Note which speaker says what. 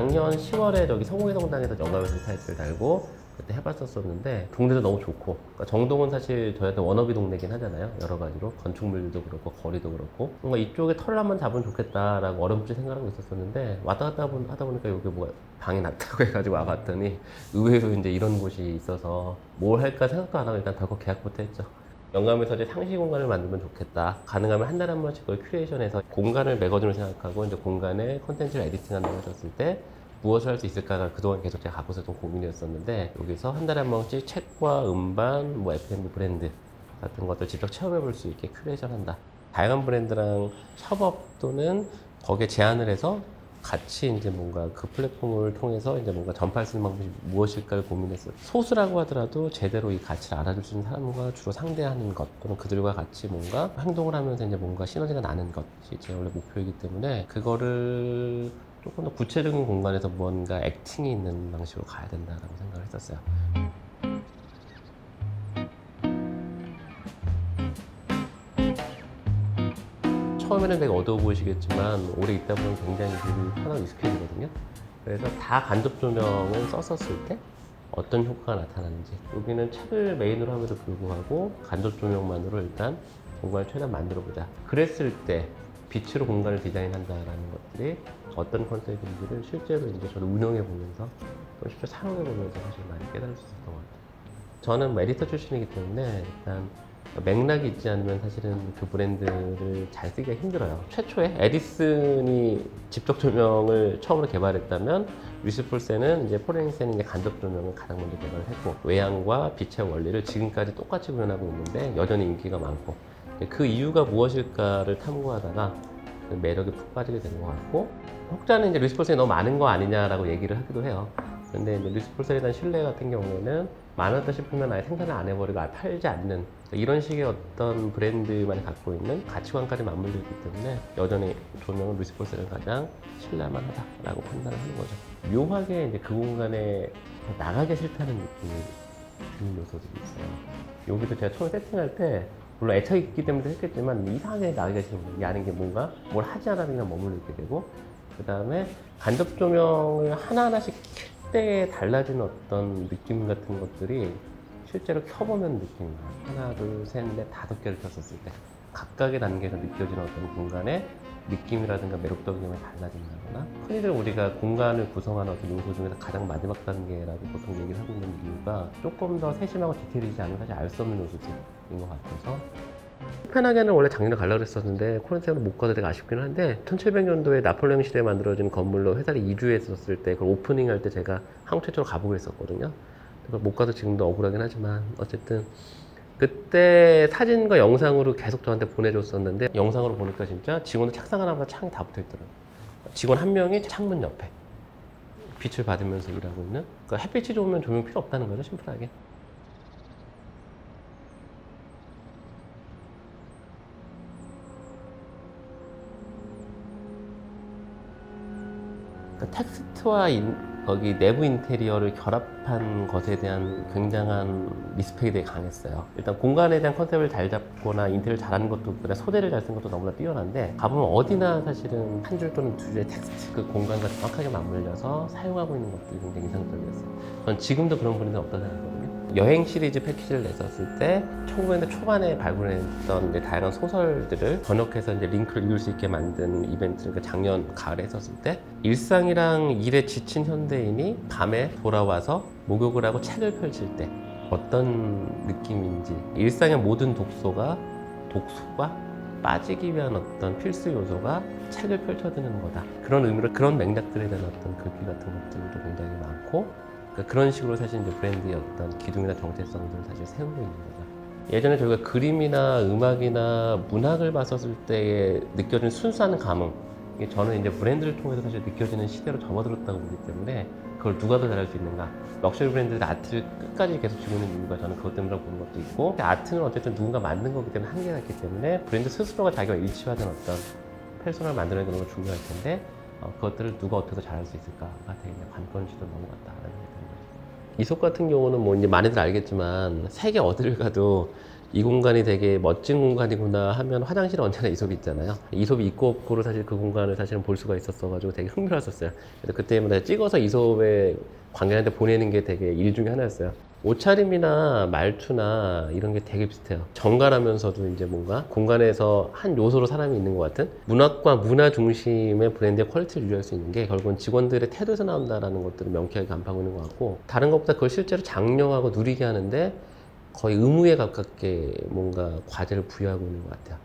Speaker 1: 작년 10월에 저기 성공의 성당에서 영감에서 타이틀 달고 그때 해봤었었는데 동네도 너무 좋고 그러니까 정동은 사실 저희한테 워너비 동네긴 하잖아요. 여러 가지로. 건축물도 그렇고 거리도 그렇고. 뭔가 이쪽에 털을 한번 잡으면 좋겠다라고 어렴풋이 생각하고 있었었는데 왔다 갔다 보- 하다 보니까 여기 뭐가 방이 낮다고 해가지고 와봤더니 의외로 이제 이런 곳이 있어서 뭘 할까 생각도 안 하고 일단 덜컥 계약부터 했죠 영감에서 이제 상시 공간을 만들면 좋겠다. 가능하면 한 달에 한 번씩 그걸 큐레이션해서 공간을 매거진으로 생각하고 이제 공간에 컨텐츠를 에디팅한다고 하셨을 때 무엇을 할 수 있을까가 그동안 계속 제가 갖고 있었던 고민이었었는데 여기서 한 달에 한 번씩 책과 음반, 뭐 F&B 브랜드 같은 것들 직접 체험해 볼 수 있게 큐레이션 한다. 다양한 브랜드랑 협업 또는 거기에 제안을 해서 같이 이제 뭔가 그 플랫폼을 통해서 이제 뭔가 전파할 수 있는 방법이 무엇일까를 고민했어요. 소수라고 하더라도 제대로 이 가치를 알아줄 수 있는 사람과 주로 상대하는 것 또는 그들과 같이 뭔가 행동을 하면서 이제 뭔가 시너지가 나는 것이 제 원래 목표이기 때문에 그거를 조금 더 구체적인 공간에서 뭔가 액팅이 있는 방식으로 가야 된다라고 생각을 했었어요. 처음에는 되게 어두워 보이시겠지만 오래 있다 보면 굉장히 눈이 편하고 익숙해지거든요. 그래서 다 간접 조명을 썼었을 때 어떤 효과가 나타나는지 여기는 책을 메인으로 함에도 불구하고 간접 조명만으로 일단 공간을 최대한 만들어 보자. 그랬을 때 빛으로 공간을 디자인한다라는 것들이 어떤 컨셉인지를 실제로 이제 저도 운영해 보면서 또 실제 사용해 보면서 사실 많이 깨달을 수 있었던 것 같아요. 저는 뭐 에디터 출신이기 때문에 일단 맥락이 있지 않으면 사실은 그 브랜드를 잘 쓰기가 힘들어요. 최초에 에디슨이 직접 조명을 처음으로 개발했다면 루이스 폴센은 이제 포렌센이 이제 간접 조명을 가장 먼저 개발을 했고 외양과 빛의 원리를 지금까지 똑같이 구현하고 있는데 여전히 인기가 많고 그 이유가 무엇일까를 탐구하다가 그 매력에 푹 빠지게 된 것 같고 혹자는 이제 루이스 폴센이 너무 많은 거 아니냐라고 얘기를 하기도 해요. 근데 이제 루이스 폴센에 대한 신뢰 같은 경우에는 많았다 싶으면 아예 생산을 안 해버리고 아예 팔지 않는 이런 식의 어떤 브랜드만이 갖고 있는 가치관까지 맞물려 있기 때문에 여전히 조명은 폴센을 가장 신뢰할 만하다라고 판단을 하는 거죠. 묘하게 이제 그 공간에 나가기 싫다는 느낌이 드는 요소들이 있어요. 여기도 제가 처음 세팅할 때 물론 애착이 있기 때문에 했겠지만 이상하게 나가기가 싫은 안에 게 뭔가 뭘 하지 않아도 그냥 머물러 있게 되고 그 다음에 간접 조명을 하나하나씩 켤 때에 달라지는 어떤 느낌 같은 것들이 실제로 켜보면 느낌이 나요. 하나, 둘, 셋, 넷, 다섯 개를 켰었을 때 각각의 단계에서 느껴지는 어떤 공간의 느낌이라든가 매력적인 점이 달라진다거나 흔히들 우리가 공간을 구성하는 어떤 요소 중에서 가장 마지막 단계라고 보통 얘기를 하고 있는 이유가 조금 더 세심하고 디테일이지 않으면 사실 알 수 없는 요소들인 것 같아서 코펜하겐은 원래 작년에 가려고 그랬었는데 코로나 못 가서 되게 아쉽긴 한데 1700년도에 나폴레옹 시대에 만들어진 건물로 회사를 이주했었을 때 그걸 오프닝 할 때 제가 한국 최초로 가보고 했었거든요. 그걸 못 가서 지금도 억울하긴 하지만 어쨌든 그때 사진과 영상으로 계속 저한테 보내줬었는데 영상으로 보니까 진짜 직원들 책상 하나마다 창이 다 붙어 있더라고요. 직원 한 명이 창문 옆에 빛을 받으면서 일하고 있는 그러니까 햇빛이 좋으면 조명 필요 없다는 거죠 심플하게 그 텍스트와 인- 거기 내부 인테리어를 결합한 것에 대한 굉장한 리스펙이 되게 강했어요. 일단 공간에 대한 컨셉을 잘 잡거나 인테리어를 잘하는 것도 그래 소재를 잘 쓴 것도 너무나 뛰어난데 가보면 어디나 사실은 한 줄 또는 두 줄의 텍스트 그 공간과 정확하게 맞물려서 사용하고 있는 것들이 굉장히 인상적이었어요. 전 지금도 그런 분이 없다고 생각하거든요. 여행 시리즈 패키지를 냈었을 때 1900년대 초반에 발굴했던 이제 다양한 소설들을 번역해서 이제 링크를 읽을 수 있게 만든 이벤트를 그 작년 가을에 했었을 때 일상이랑 일에 지친 현대인이 밤에 돌아와서 목욕을 하고 책을 펼칠 때 어떤 느낌인지 일상의 모든 독소가 독소가 빠지기 위한 어떤 필수 요소가 책을 펼쳐드는 거다. 그런 의미로 그런 맥락들에 대한 어떤 글귀 같은 것들도 굉장히 많고 그러니까 그런 식으로 사실 이제 브랜드의 어떤 기둥이나 정체성들을 사실 세우고 있는 거죠. 예전에 저희가 그림이나 음악이나 문학을 봤었을 때에 느껴지는 순수한 감흥 이게 저는 이제 브랜드를 통해서 사실 느껴지는 시대로 접어들었다고 보기 때문에 그걸 누가 더 잘할 수 있는가 럭셔리 브랜드들 아트를 끝까지 계속 주고 있는 이유가 저는 그것 때문에 보는 것도 있고 아트는 어쨌든 누군가 만든 거기 때문에 한계가 있기 때문에 브랜드 스스로가 자기와 일치하는 어떤 페르소나를 만들어내는 게 너무 중요할 텐데 어, 그것들을 누가 어떻게 더 잘할 수 있을까가 되게 생각이 드는 거죠. 이솝 같은 경우는 뭐 이제 많이들 알겠지만 세계 어디를 가도 이 공간이 되게 멋진 공간이구나 하면 화장실에 언제나 이솝이 있잖아요. 이솝이 있고 없고로 사실 그 공간을 사실은 볼 수가 있었어가지고 되게 흥미로웠었어요. 그래서 그때마다 찍어서 이솝에 관계한테 보내는 게 되게 일 중에 하나였어요. 옷차림이나 말투나 이런 게 되게 비슷해요. 정갈하면서도 이제 뭔가 공간에서 한 요소로 사람이 있는 것 같은 문학과 문화 중심의 브랜드의 퀄리티를 유지할 수 있는 게 결국은 직원들의 태도에서 나온다라는 것들을 명쾌하게 간파하고 있는 것 같고 다른 것보다 그걸 실제로 장려하고 누리게 하는데 거의 의무에 가깝게 뭔가 과제를 부여하고 있는 것 같아요.